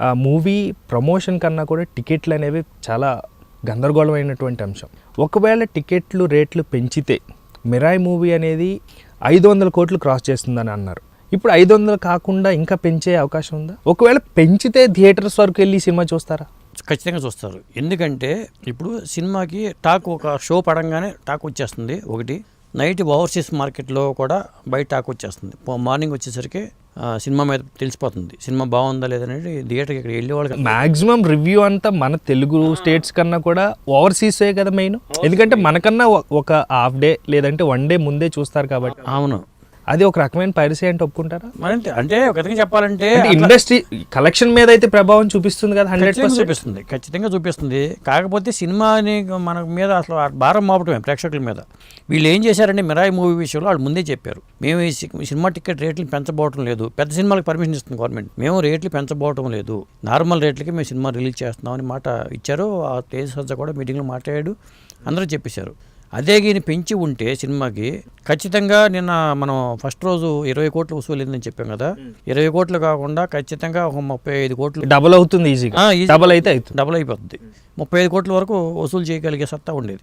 ఆ movie promotion కన్నా కూడా టికెట్లు అనేవి చాలా గందరగోళమైనటువంటి అంశం. ఒకవేళ టికెట్లు రేట్లు పెంచితే మిరాయి మూవీ అనేది ఐదు వందల కోట్లు క్రాస్ చేస్తుందని అన్నారు. ఇప్పుడు ఐదు వందలు కాకుండా ఇంకా పెంచే అవకాశం ఉందా? ఒకవేళ పెంచితే థియేటర్స్ వరకు వెళ్ళి సినిమా చూస్తారా? ఖచ్చితంగా చూస్తారు. ఎందుకంటే ఇప్పుడు సినిమాకి టాక్ ఒక షో పడంగానే టాక్ వచ్చేస్తుంది. ఒకటి నైట్ ఓవర్సీస్ మార్కెట్లో కూడా బయట టాక్ వచ్చేస్తుంది. మార్నింగ్ వచ్చేసరికి సినిమా మీద తెలిసిపోతుంది. సినిమా బాగుందా లేదనేది థియేటర్కి ఇక్కడ వెళ్ళే వాళ్ళకి మాక్సిమం రివ్యూ అంతా మన తెలుగు స్టేట్స్ కన్నా కూడా ఓవర్సీసే కదా మెయిన్ ఎందుకంటే మనకన్నా ఒక హాఫ్ డే లేదంటే వన్ డే ముందే చూస్తారు కాబట్టి. అవును. అది ఒక రకమైన పైరసీ అంటే ఒప్పుకుంటారా? మరంతే అంటే ఒక విధంగా చెప్పాలంటే అంటే ఇండస్ట్రీ కలెక్షన్ మీద అయితే ప్రభావం చూపిస్తుంది కదా హండ్రెడ్ ఖచ్చితంగా చూపిస్తుంది ఖచ్చితంగా చూపిస్తుంది. కాకపోతే సినిమాని మన మీద అసలు భారం మోపటమే ప్రేక్షకుల మీద. వీళ్ళు ఏం చేశారంటే మిరాయి మూవీ విషయంలో వాళ్ళు ముందే చెప్పారు. మేము ఈ సినిమా టికెట్ రేట్లు పెంచబోవటం లేదు. పెద్ద సినిమాలకు పర్మిషన్ ఇస్తుంది గవర్నమెంట్ మేము రేట్లు పెంచబోవటం లేదు. నార్మల్ రేట్లకి మేము సినిమా రిలీజ్ చేస్తున్నాం అని మాట ఇచ్చారు. ఆ తేజ్ సజ్జ కూడా మీటింగ్లో మాట్లాడాడు. అందరూ చెప్పేశారు. అదే గిని పెంచి ఉంటే సినిమాకి ఖచ్చితంగా నిన్న మనం ఫస్ట్ రోజు ఇరవై కోట్లు వసూలైందని చెప్పాం కదా. ఇరవై కోట్లు కాకుండా ఖచ్చితంగా ఒక ముప్పై ఐదు కోట్లు డబుల్ అవుతుంది ఈజీగా. డబుల్ అయితే అవుతుంది. డబుల్ అయిపోతుంది ముప్పై ఐదు కోట్ల వరకు వసూలు చేయగలిగే సత్తా ఉండేది.